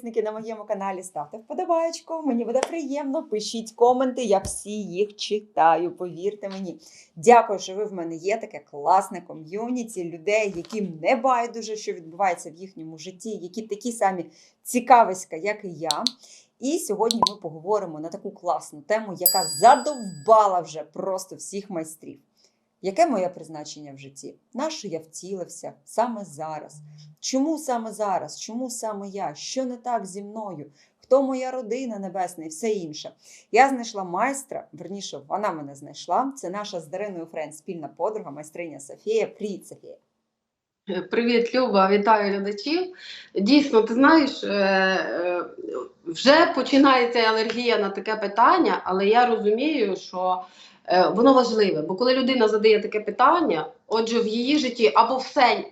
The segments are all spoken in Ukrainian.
підписники на моєму каналі. Ставте вподобайку, мені буде приємно. Пишіть коменти, я всі їх читаю. Повірте мені. Дякую, що ви в мене є таке класне ком'юніті людей, яким не байдуже, що відбувається в їхньому житті, які такі самі цікависька, як і я. І сьогодні ми поговоримо на таку класну тему, яка задовбала вже просто всіх майстрів. Яке моє призначення в житті? Нащо я втілився саме зараз? Чому саме зараз? Чому саме я? Що не так зі мною? Хто моя родина небесна і все інше? Я знайшла майстра, верніше, вона мене знайшла. Це наша з Дариною Френ спільна подруга, майстриня Софія. Привіт, Софія. Привіт, Люба, вітаю глядачів. Дійсно, ти знаєш, е, е, вже починається алергія на таке питання, але я розумію, що е, воно важливе. Бо коли людина задає таке питання, отже, в її житті або все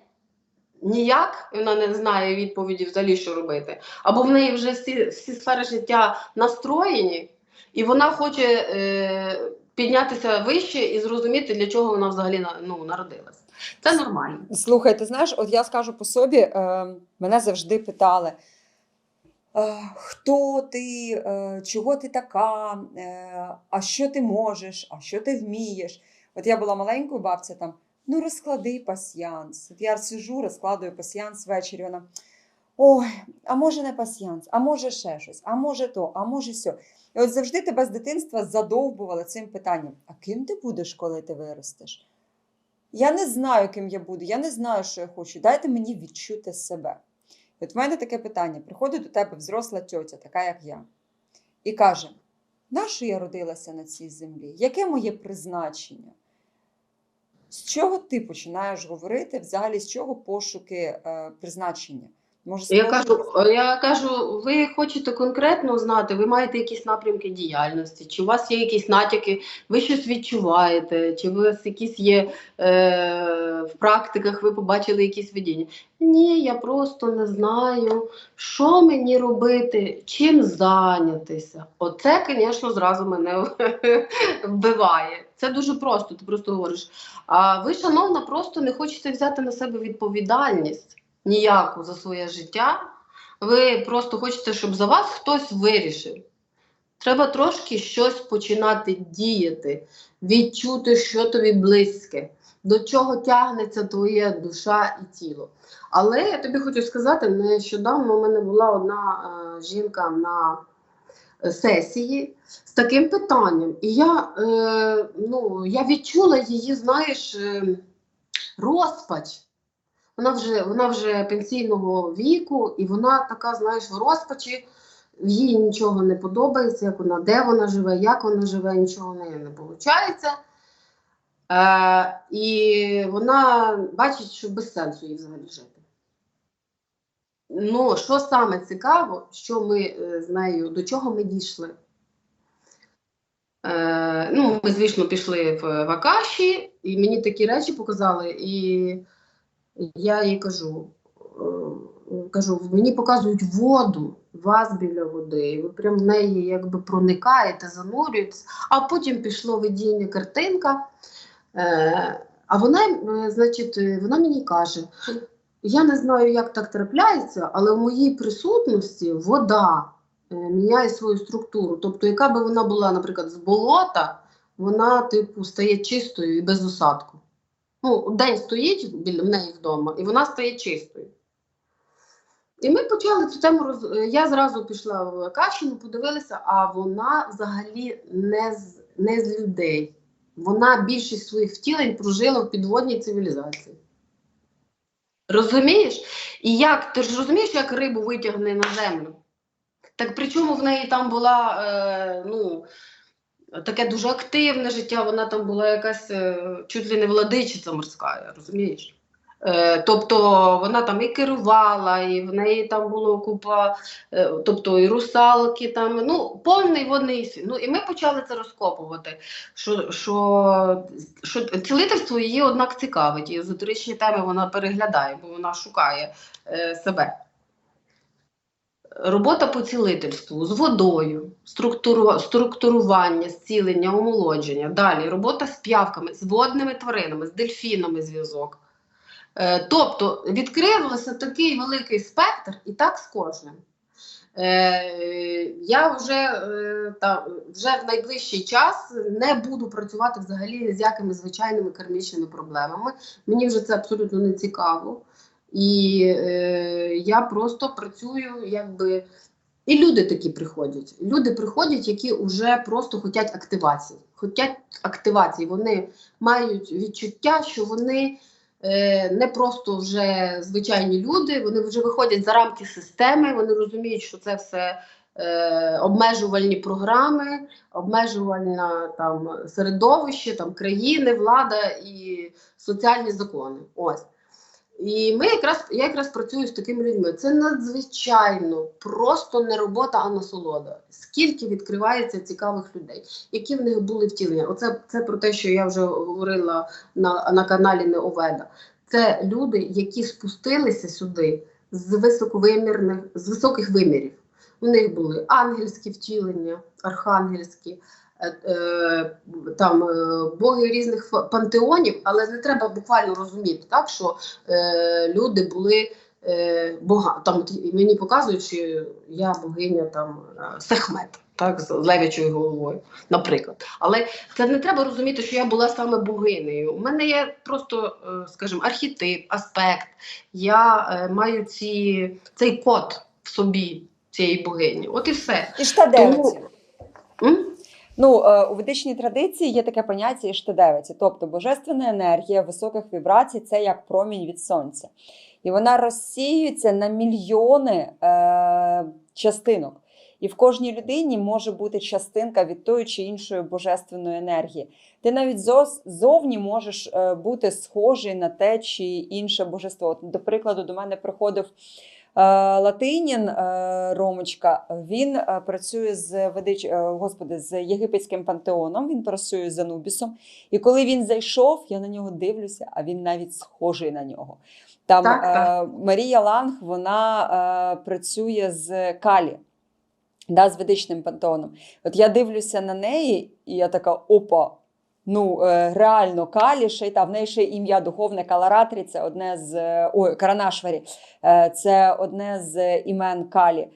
ніяк, і вона не знає відповіді взагалі, що робити, або в неї вже всі, всі сфери життя настроєні, і вона хоче е, піднятися вище і зрозуміти, для чого вона взагалі ну, народилась. Це нормально. Слухай, ти знаєш, от я скажу по собі, е, мене завжди питали. Хто ти, е, чого ти така, е, а що ти можеш, а що ти вмієш? От я була маленькою бабця там, ну розклади пасьянс. От я сижу, розкладую пасьянс ввечері. Вона ой, а може не пасьянс, а може ще щось, а може то, а може сьо. І от завжди тебе з дитинства задовбували цим питанням: а ким ти будеш, коли ти виростеш? Я не знаю, ким я буду, я не знаю, що я хочу. Дайте мені відчути себе. От в мене таке питання: приходить до тебе взросла тьотя, така як я, і каже: нащо я родилася на цій землі? Яке моє призначення? З чого ти починаєш говорити? Взагалі, з чого пошуки е, призначення? Може, Я кажу, я кажу, ви хочете конкретно знати, ви маєте якісь напрямки діяльності, чи у вас є якісь натяки, ви щось відчуваєте, чи у вас якісь є е, в практиках, ви побачили якісь видіння. Ні, я просто не знаю, що мені робити, чим зайнятися. Оце, звісно, зразу мене вбиває. Це дуже просто, ти просто говориш. А ви, шановна, просто не хочете взяти на себе відповідальність ніяку за своє життя. Ви просто хочете, щоб за вас хтось вирішив. Треба трошки щось починати діяти, відчути, що тобі близьке, до чого тягнеться твоя душа і тіло. Але я тобі хочу сказати, нещодавно у мене була одна е, жінка на е, сесії з таким питанням. І я, е, ну, я відчула її, знаєш, е, розпач. Вона вже, вона вже пенсійного віку, і вона така, знаєш, в розпачі, їй нічого не подобається, як вона, де вона живе, як вона живе, нічого в неї не виходить. Е, і вона бачить, що без сенсу їй взагалі жити. Ну, що саме цікаво, що ми е, з нею, до чого ми дійшли? Е, ну, ми, звісно, пішли в Вакаші, і мені такі речі показали, і я їй кажу, е, кажу, мені показують воду, вас біля води, і ви прям в неї якби проникаєте, занурюєтесь, а потім пішло видіння картинка. Е, а вона, е, значить, вона мені каже: я не знаю, як так трапляється, але в моїй присутності вода міняє свою структуру. Тобто, яка би вона була, наприклад, з болота, вона, типу, стає чистою і без осадку. Ну, день стоїть в неї вдома, і вона стає чистою. І ми почали цю тему роз... Я зразу пішла в Кащину, подивилася, а вона взагалі не з, не з людей. Вона більшість своїх втілень прожила в підводній цивілізації. Розумієш? І як ти ж розумієш, як рибу витягне на землю? Так причому в неї там була е, ну, таке дуже активне життя, вона там була якась е, чуть ли не владичиця морська, розумієш? Е, тобто вона там і керувала, і в неї там було купа, е, тобто і русалки, там, ну, повний водний світ. Ну, і ми почали це розкопувати. Що, що, що цілительство її, однак, цікавить. І езотеричні теми вона переглядає, бо вона шукає е, себе. Робота по цілительству з водою, структуру, структурування, зцілення, омолодження. Далі робота з п'явками, з водними тваринами, з дельфінами зв'язок. Е, тобто відкривався такий великий спектр, і так з кожним. Е, я вже, е, та, вже в найближчий час не буду працювати взагалі з якими звичайними кармічними проблемами. Мені вже це абсолютно не цікаво. І е, я просто працюю, якби. І люди такі приходять. Люди приходять, які вже просто хочуть активації. Хочуть активації. Вони мають відчуття, що вони е, не просто вже звичайні люди, вони вже виходять за рамки системи, вони розуміють, що це все е, обмежувальні програми, обмежувальне там середовище, там країни, влада і соціальні закони. Ось. І ми якраз я якраз працюю з такими людьми. Це надзвичайно просто не робота, а насолода. Скільки відкривається цікавих людей, які в них були втілення. Оце це про те, що я вже говорила на, на каналі Неоведа. Це люди, які спустилися сюди з високовимірних, з високих вимірів. У них були ангельські втілення, архангельські, там е, боги різних пантеонів, але не треба буквально розуміти, так що е, люди були е, бога. Там мені показують, що я богиня там е, Сехмет, так, з левячою головою, наприклад. Але це не треба розуміти, що я була саме богинею. У мене є просто, е, скажімо, архетип, аспект. Я е, маю ці, цей код в собі цієї богині. От і все. І штадевиці. М? Ну, е, у ведичній традиції є таке поняття іштадевиці, тобто божественна енергія високих вібрацій це як промінь від сонця. І вона розсіюється на мільйони е, частинок. І в кожній людині може бути частинка від тої чи іншої божественної енергії. Ти навіть зос- зовні можеш е, бути схожий на те чи інше божество. До прикладу, до мене приходив Латинін е, Ромочка. Він е, працює з ведич... е, господи, з єгипетським пантеоном. Він працює з Анубісом. І коли він зайшов, я на нього дивлюся, а він навіть схожий на нього. Там Так, так. Е, Марія Ланг вона е, працює з Калі. Да, з ведичним пантеоном. От я дивлюся на неї, і я така: опа, ну е, реально Калі, ще й та в неї ще ім'я духовне Каларатрі, це одне з ой, Каранашварі, е, це одне з імен Калі.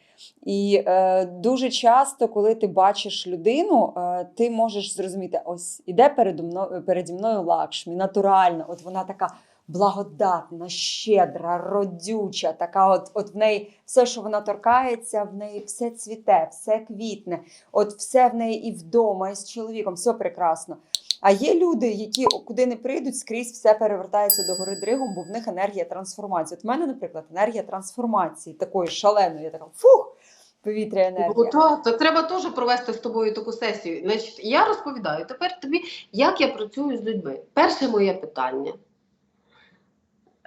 І е, дуже часто, коли ти бачиш людину, е, ти можеш зрозуміти, ось іде передо мною, переді мною Лакшмі, натурально, от вона така благодатна, щедра, родюча, така от, от в неї все, що вона торкається, в неї все цвіте, все квітне, от все в неї і вдома, і з чоловіком, все прекрасно. А є люди, які куди не прийдуть, скрізь все перевертається до гори дригом, бо в них енергія трансформації. От в мене, наприклад, енергія трансформації такої шаленої, я така фух, повітря енергія. Ну, то, то треба теж провести з тобою таку сесію. Значить, я розповідаю тепер тобі, як я працюю з людьми. Перше моє питання.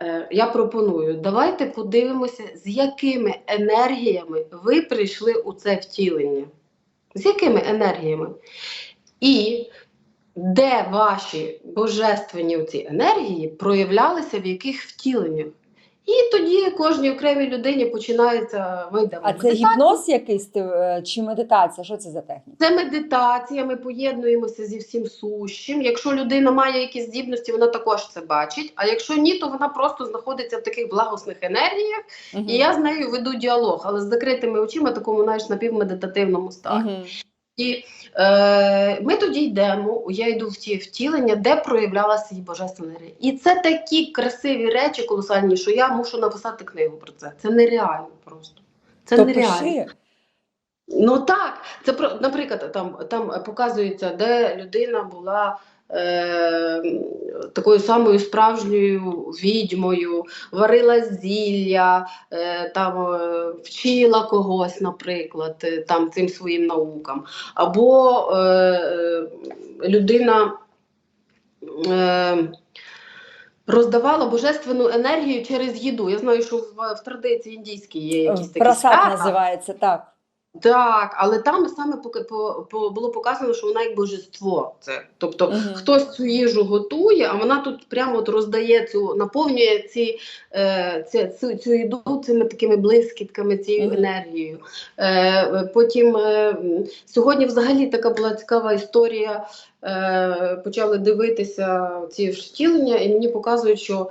Е, я пропоную, давайте подивимося, з якими енергіями ви прийшли у це втілення. З якими енергіями? І де ваші божественні ці енергії проявлялися в яких втіленнях? І тоді кожній окремій людині починається вийде А це гіпноз якийсь ти, е, чи медитація? Що це за техніка? Це медитація, ми поєднуємося зі всім сущим. Якщо людина має якісь здібності, вона також це бачить. А якщо ні, то вона просто знаходиться в таких благосних енергіях, Мгм. і я з нею веду діалог, але з закритими очима, такому знаєш, напівмедитативному стані. Мгм. І е, ми тоді йдемо, я йду в ті втілення, де проявлялася її божественна енергія. І це такі красиві речі колосальні, що я мушу написати книгу про це. Це нереально просто. Це То нереально. пиши. Ну так, це про, наприклад, там, там показується, де людина була е, такою самою справжньою відьмою, варила зілля, е, там, е, вчила когось, наприклад, е, там, цим своїм наукам. Або е, е, людина. Е, Роздавала божественну енергію через їду. Я знаю, що в, в традиції індійській є якісь такі Прасад називається так. Так, але там саме поки- по, по, було показано, що вона як божество. Це. Тобто Мгм. хтось цю їжу готує, а вона тут прямо от роздає цю, наповнює ці, е, ці, цю, цю їду цими такими блискітками, цією Мгм. енергією. Е, потім е, сьогодні взагалі така була цікава історія. Е, почали дивитися ці втілення, і мені показують, що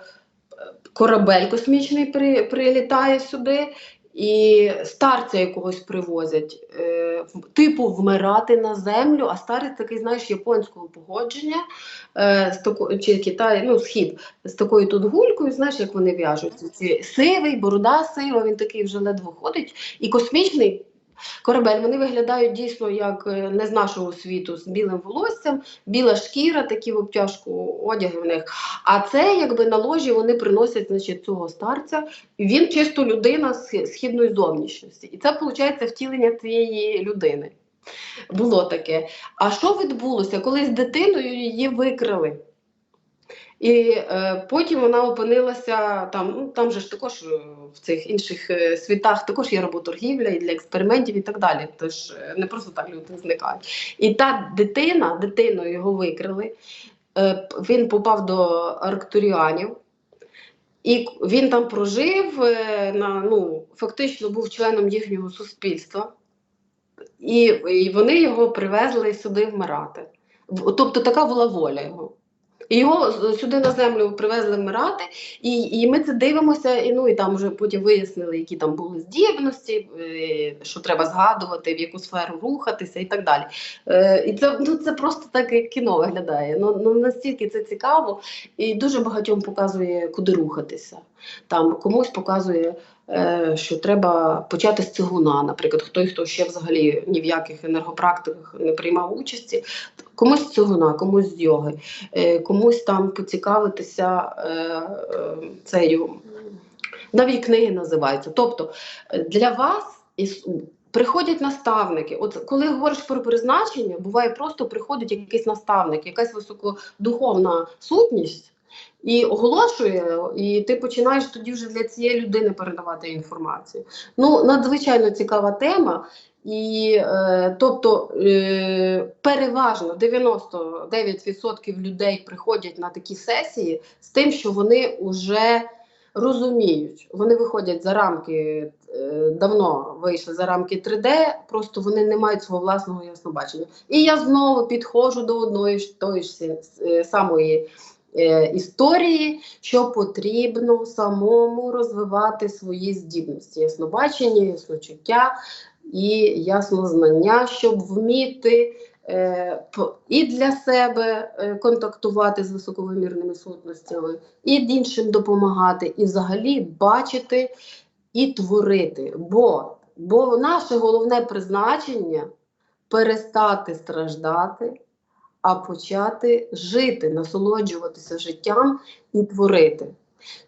е, корабель космічний при, прилітає сюди. І старця якогось привозять, е, типу вмирати на землю, а старець такий, знаєш, японського походження е, чи Китай, ну, схід, з такою тут гулькою, знаєш, як вони в'яжуться. Сивий, борода сива, він такий вже ледве ходить, і космічний. Корабель, вони виглядають дійсно як е, не з нашого світу, з білим волоссям, біла шкіра, такі в обтяжку одяги в них. А це якби на ложі вони приносять значить, цього старця. Він чисто людина з східної зовнішності. І це виходить втілення цієї людини. Було таке. А що відбулося? Коли з дитиною її викрали. І е, потім вона опинилася там, ну там же ж також е, в цих інших е, світах також є роботоргівля і для експериментів і так далі. Тож е, не просто так люди зникають. І та дитина, дитиною його викрили, е, він попав до арктуріанів, і він там прожив, на, ну, фактично був членом їхнього суспільства, і, і вони його привезли сюди вмирати. Тобто така була воля його. Його сюди на землю привезли вмирати, і, і ми це дивимося, і ну і там вже потім вияснили, які там були здібності, е, що треба згадувати, в яку сферу рухатися і так далі. Е, і це, ну, це просто так як кіно виглядає. Ну, ну настільки це цікаво, і дуже багатьом показує, куди рухатися. Там комусь показує, що треба почати з цигуна, наприклад, хто хто ще взагалі ні в яких енергопрактиках не приймав участі, комусь цигуна, комусь з йоги, е, комусь там поцікавитися е, е. Навіть книги називаються. Тобто е, для вас приходять наставники. От коли говориш про призначення, буває просто приходить якийсь наставник, якась високодуховна сутність. І оголошує, і ти починаєш тоді вже для цієї людини передавати інформацію. Ну, надзвичайно цікава тема. І е, тобто е, переважно 99% людей приходять на такі сесії з тим, що вони вже розуміють, вони виходять за рамки, е, давно вийшли за рамки 3D, просто вони не мають свого власного яснобачення. І я знову підходжу до одної ж тої ж е, самої історії, що потрібно самому розвивати свої здібності, яснобачення, ясночуття і яснознання, щоб вміти е, і для себе е, контактувати з високовимірними сутностями, і іншим допомагати, і взагалі бачити і творити. Бо, бо наше головне призначення перестати страждати, а почати жити, насолоджуватися життям і творити.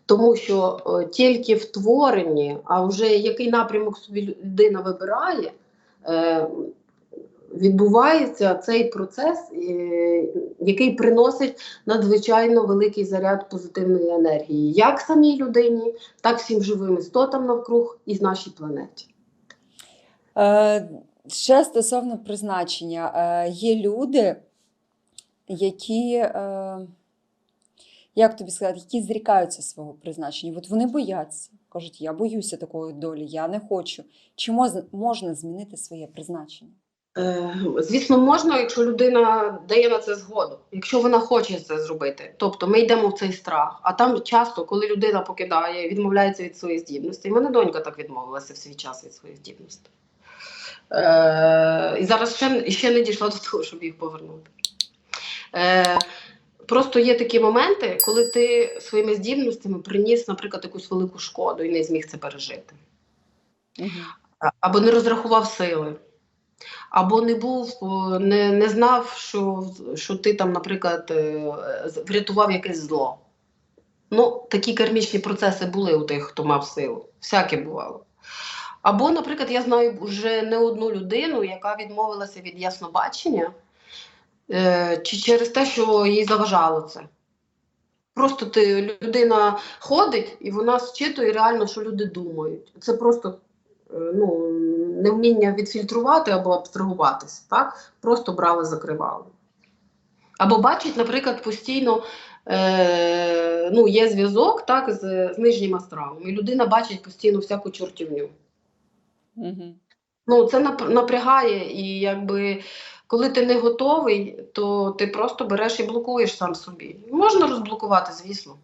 Тому що е, тільки в творенні, а вже який напрямок собі людина вибирає, е, відбувається цей процес, е, який приносить надзвичайно великий заряд позитивної енергії, як самій людині, так всім живим істотам навкруг і нашій планеті. Ще стосовно призначення, є люди, які, е, як тобі сказати, які зрікаються свого призначення. От вони бояться, кажуть, я боюся такої долі, я не хочу. Чи можна змінити своє призначення? Е, Звісно, можна, якщо людина дає на це згоду, якщо вона хоче це зробити. Тобто ми йдемо в цей страх. А там часто, коли людина покидає, відмовляється від здібності. І мене донька так відмовилася в свій час від своїх здібностей. Е, і зараз ще, ще не дійшла до того, щоб їх повернути. Е, просто є такі моменти, коли ти своїми здібностями приніс, наприклад, якусь велику шкоду і не зміг це пережити. Угу. Або не розрахував сили, або не був, не, не знав, що, що ти там, наприклад, е, врятував якесь зло. Ну, такі кармічні процеси були у тих, хто мав силу. Всяке бувало. Або, наприклад, я знаю вже не одну людину, яка відмовилася від яснобачення, чи через те, що їй заважало це. Просто ти, людина ходить і вона зчитує реально, що люди думають. Це просто е, ну, невміння відфільтрувати або абстрагуватися. Так? Просто брали, закривали. Або бачить, наприклад, постійно е, ну, є зв'язок так, з, з нижнім астралом, і людина бачить постійно всяку чортівню. Угу. Ну, це напрягає, і якби коли ти не готовий, то ти просто береш і блокуєш сам собі. Можна розблокувати, звісно.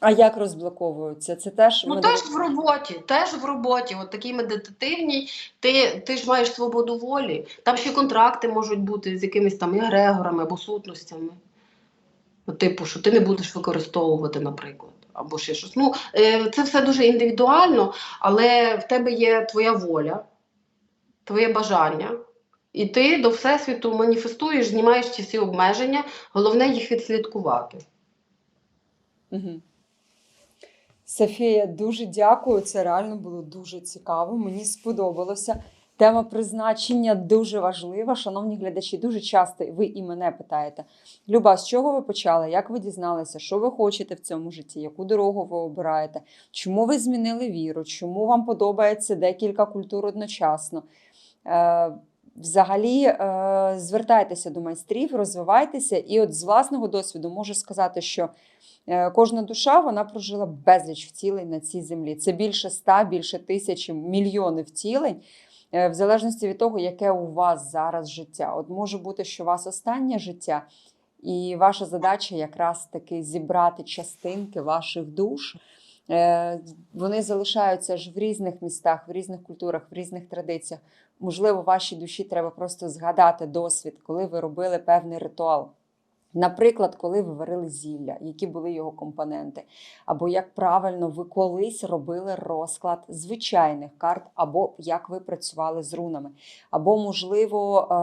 А як розблоковуються? Це теж Ну медит- теж в роботі, теж в роботі, от такій медитативній, ти, ти ж маєш свободу волі. Там ще контракти можуть бути з якимись там егрегорами або сутностями. Типу, що ти не будеш використовувати, наприклад, або ще щось. Ну, е, це все дуже індивідуально, але в тебе є твоя воля, твоє бажання. І ти до Всесвіту маніфестуєш, знімаєш ці всі обмеження, головне їх відслідкувати. Угу. Софія, дуже дякую. Це реально було дуже цікаво. Мені сподобалося. Тема призначення дуже важлива. Шановні глядачі, дуже часто ви і мене питаєте: Люба, з чого ви почали? Як ви дізналися, що ви хочете в цьому житті? Яку дорогу ви обираєте? Чому ви змінили віру? Чому вам подобається декілька культур одночасно? Взагалі, е, звертайтеся до майстрів, розвивайтеся, і от з власного досвіду можу сказати, що Е, Кожна душа вона прожила безліч втілень на цій землі. Це більше ста, більше тисячі, мільйони втілень, е, в залежності від того, яке у вас зараз життя. От може бути, що у вас останнє життя, і ваша задача якраз таки зібрати частинки ваших душ. Е, Вони залишаються ж в різних містах, в різних культурах, в різних традиціях. Можливо, вашій душі треба просто згадати досвід, коли ви робили певний ритуал. Наприклад, коли ви варили зілля, які були його компоненти, або як правильно ви колись робили розклад звичайних карт, або як ви працювали з рунами, або, можливо, е,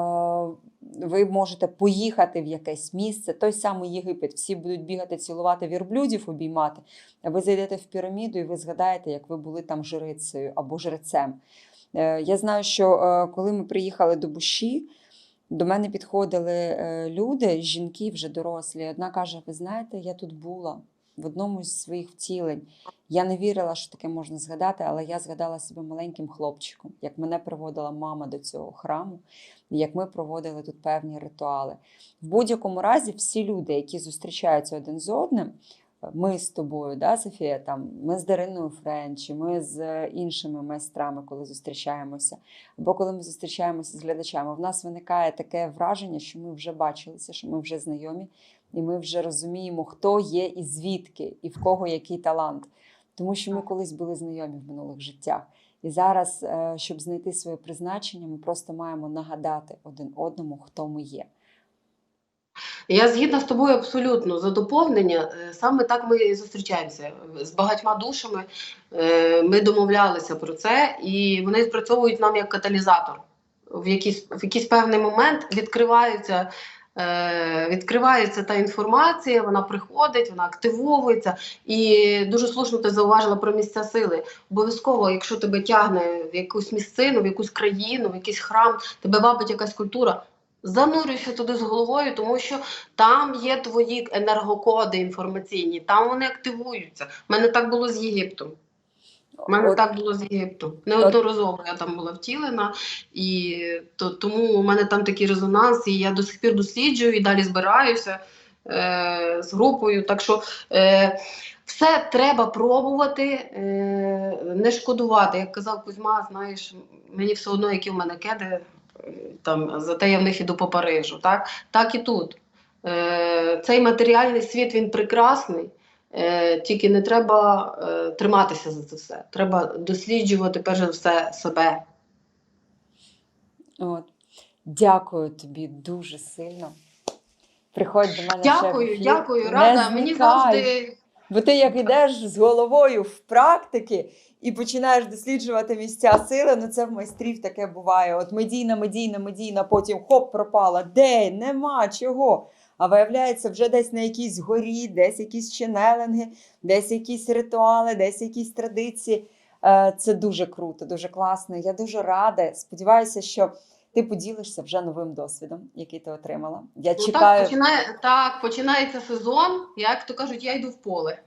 ви можете поїхати в якесь місце, той самий Єгипет, всі будуть бігати, цілувати вірблюдів, обіймати. Ви зайдете в піраміду і ви згадаєте, як ви були там жрицею або жрецем. Е, Я знаю, що е, коли ми приїхали до Буші, до мене підходили е, люди, жінки вже дорослі. Одна каже: Ви знаєте, я тут була в одному з своїх втілень. Я не вірила, що таке можна згадати, але я згадала себе маленьким хлопчиком, як мене приводила мама до цього храму, як ми проводили тут певні ритуали. В будь-якому разі, всі люди, які зустрічаються один з одним, ми з тобою, да, Софія, там, ми з Дариною Френчі, ми з іншими майстрами, коли зустрічаємося, або коли ми зустрічаємося з глядачами, в нас виникає таке враження, що ми вже бачилися, що ми вже знайомі, і ми вже розуміємо, хто є і звідки, і в кого який талант. Тому що ми колись були знайомі в минулих життях. І зараз, е, щоб знайти своє призначення, ми просто маємо нагадати один одному, хто ми є. Я згідна з тобою абсолютно за доповнення. Е, Саме так ми і зустрічаємося з багатьма душами. Е, Ми домовлялися про це, і вони спрацьовують нам як каталізатор. В якийсь, в якийсь певний момент відкриваються. Е, Відкривається та інформація, вона приходить, вона активовується. І дуже слушно ти зауважила про місця сили. Обов'язково, якщо тебе тягне в якусь місцину, в якусь країну, в якийсь храм, тебе вабить якась культура, занурюйся туди з головою, тому що там є твої енергокоди інформаційні, там вони активуються. У мене так було з Єгиптом. У мене От- так було з Єгиптом. Неодноразово я там була втілена, і то, тому у мене там такий резонанс, і я до сих пір досліджую і далі збираюся е, з групою. Так що е, все треба пробувати, е, не шкодувати. Як казав Кузьма, знаєш, мені все одно, які в мене кеди, е, там, зате я в них іду по Парижу. Так, так і тут. Е, цей матеріальний світ він прекрасний. Е, тільки не треба е, триматися за це все. Треба досліджувати перш за все себе. От. Дякую тобі дуже сильно. Приходь до мене. ще Дякую, ефір. дякую, Не рада. Мені завжди Бо ти як йдеш з головою в практики і починаєш досліджувати місця сили, ну це в майстрів таке буває. От медійна, медійна, медійна, потім хоп, пропала. Де? Нема чого. А виявляється, вже десь на якійсь горі, десь якісь ченелинги, десь якісь ритуали, десь якісь традиції. Е, Це дуже круто, дуже класно. Я дуже рада. Сподіваюся, що ти поділишся вже новим досвідом, який ти отримала. Я ну, чекаю. так, починає, так, починається сезон. Як то кажуть, я йду в поле.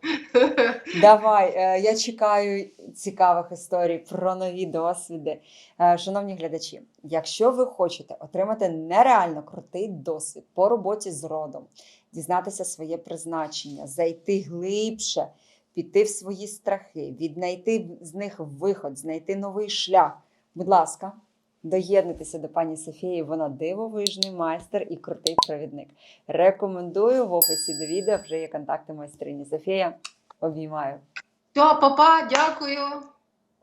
Давай, е, я чекаю цікавих історій про нові досвіди. Е, Шановні глядачі, якщо ви хочете отримати нереально крутий досвід по роботі з родом, дізнатися своє призначення, зайти глибше, піти в свої страхи, віднайти з них виход, знайти новий шлях, будь ласка. Доєднуйтеся до пані Софії, вона дивовижний майстер і крутий провідник. Рекомендую в описі до відео вже є контакти майстрині. Софія, Обіймаю. Все, папа, дякую.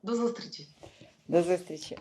До зустрічі. До зустрічі.